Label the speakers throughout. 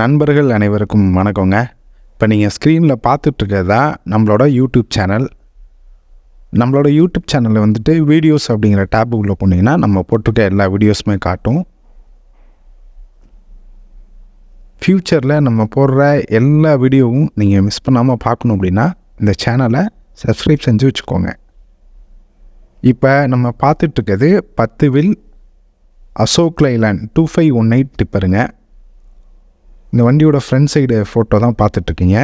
Speaker 1: நண்பர்கள் அனைவருக்கும் வணக்கங்க. இப்போ நீங்கள் ஸ்க்ரீனில் பார்த்துட்ருக்கிறது தான் நம்மளோட யூடியூப் சேனல் நம்மளோட யூடியூப் சேனலில் வந்துட்டு வீடியோஸ் அப்படிங்கிற டேப் போனீங்கன்னா நம்ம போட்டிருக்க எல்லா வீடியோஸுமே காட்டும். ஃப்யூச்சரில் நம்ம போடுற எல்லா வீடியோவும் நீங்கள் மிஸ் பண்ணாமல் பார்க்கணும் அப்படின்னா இந்த சேனலை சப்ஸ்கிரைப் செஞ்சு வச்சுக்கோங்க. இப்போ நம்ம பார்த்துட்ருக்கிறது பத்து wheel Ashok Leyland two five one eight டிப்பருங்க இந்த வண்டியோட ஃப்ரண்ட் சைடு ஃபோட்டோ தான் பார்த்துட்ருக்கீங்க.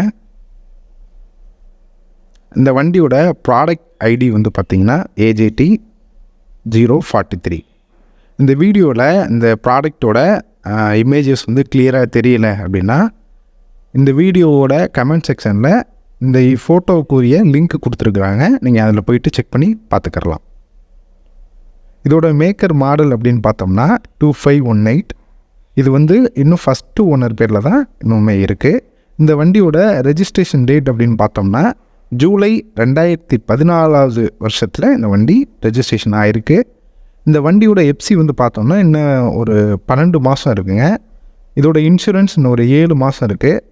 Speaker 1: இந்த வண்டியோட ப்ராடக்ட் ஐடி வந்து பார்த்திங்கன்னா ஏஜேடி ஜீரோ ஃபார்ட்டி த்ரீ இந்த வீடியோவில் இந்த ப்ராடக்டோட இமேஜஸ் வந்து கிளியராக தெரியல அப்படின்னா இந்த வீடியோவோட கமெண்ட் செக்ஷனில் இந்த ஃபோட்டோவுக்குரிய லிங்க் கொடுத்துருக்குறாங்க. நீங்கள் அதில் போயிட்டு செக் பண்ணி பார்த்துக்கறலாம். இதோட மேக்கர் மாடல் அப்படின்னு பார்த்தோம்னா டூ ஃபைவ் ஒன் எயிட் இது வந்து இன்னும் ஃபஸ்ட்டு ஓனர் பேரில் தான் இன்னுமே இருக்குது இந்த வண்டியோட ரெஜிஸ்ட்ரேஷன் டேட் அப்படின்னு பார்த்தோம்னா ஜூலை ரெண்டாயிரத்தி பதினாலாவது வருஷத்தில் இந்த வண்டி ரெஜிஸ்ட்ரேஷன் ஆகிருக்கு இந்த வண்டியோட எப்சி வந்து பார்த்தோம்னா இன்னும் ஒரு பன்னெண்டு மாதம் இருக்குங்க. இதோட இன்சூரன்ஸ் இன்னும் ஒரு ஏழு மாதம் இருக்குது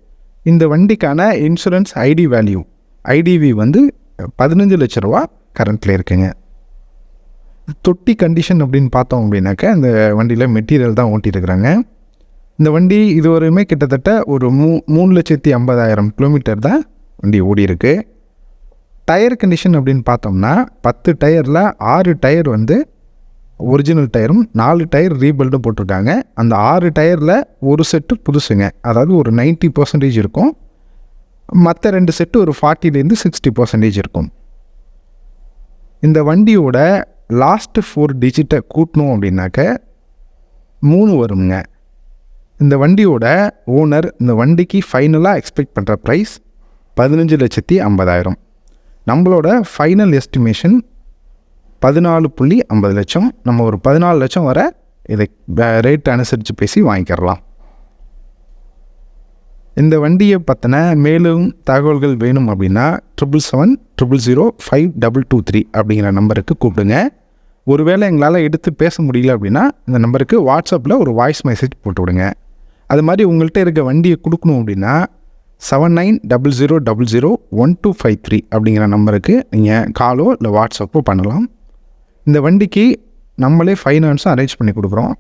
Speaker 1: இந்த வண்டிக்கான இன்சூரன்ஸ் ஐடி வேல்யூ ஐடிவி வந்து பதினஞ்சு லட்ச ரூபா கரண்ட்டில் இருக்குங்க. தொட்டி கண்டிஷன் அப்படின்னு பார்த்தோம் அப்படின்னாக்கா இந்த வண்டியில் மெட்டீரியல் தான் ஓட்டியிருக்கிறாங்க. இந்த வண்டி இதுவரையுமே கிட்டத்தட்ட ஒரு மூ மூணு லட்சத்தி ஐம்பதாயிரம் கிலோமீட்டர் தான் வண்டி ஓடி இருக்கு டயர் கண்டிஷன் அப்படின்னு பார்த்தோம்னா பத்து டயரில் ஆறு டயர் வந்து ஒரிஜினல் டயரும் நாலு டயர் ரீபில்டும் போட்டிருக்காங்க. அந்த ஆறு டயரில் ஒரு செட்டு புதுசுங்க. அதாவது ஒரு 90% பர்சன்டேஜ் இருக்கும். மற்ற ரெண்டு செட்டு ஒரு ஃபார்ட்டிலேருந்து சிக்ஸ்டி பர்சன்டேஜ் இருக்கும். இந்த வண்டியோட லாஸ்ட்டு ஃபோர் டிஜிட்டை கூட்டணும் அப்படின்னாக்க மூணு வருங்க இந்த வண்டியோட ஓனர் இந்த வண்டிக்கு ஃபைனலாக எக்ஸ்பெக்ட் பண்ணுற ப்ரைஸ் பதினஞ்சு லட்சத்தி ஐம்பதாயிரம். நம்மளோட ஃபைனல் எஸ்டிமேஷன் பதினாலு புள்ளி ஐம்பது லட்சம். நம்ம ஒரு பதினாலு லட்சம் வர இதை ரேட் அனுசரித்து பேசி வாங்கிக்கிறலாம். இந்த வண்டியை பற்றின மேலும் தகவல்கள் வேணும் அப்படின்னா triple seven triple zero five double two three அப்படிங்கிற நம்பருக்கு கூப்பிடுங்க. ஒருவேளை எங்களால் எடுத்து பேச முடியல அப்படின்னா இந்த நம்பருக்கு வாட்ஸ்அப்பில் ஒரு வாய்ஸ் மெசேஜ் போட்டு விடுங்க. அது மாதிரி உங்கள்கிட்ட இருக்க வண்டியை கொடுக்கணும் அப்படின்னா seven nine double zero double zero one two five three அப்படிங்கிற நம்பருக்கு நீங்கள் காலோ இல்லை வாட்ஸ்அப்போ பண்ணலாம். இந்த வண்டிக்கு நம்மளே ஃபைனான்ஸும் அரேஞ்ச் பண்ணி கொடுக்குறோம்.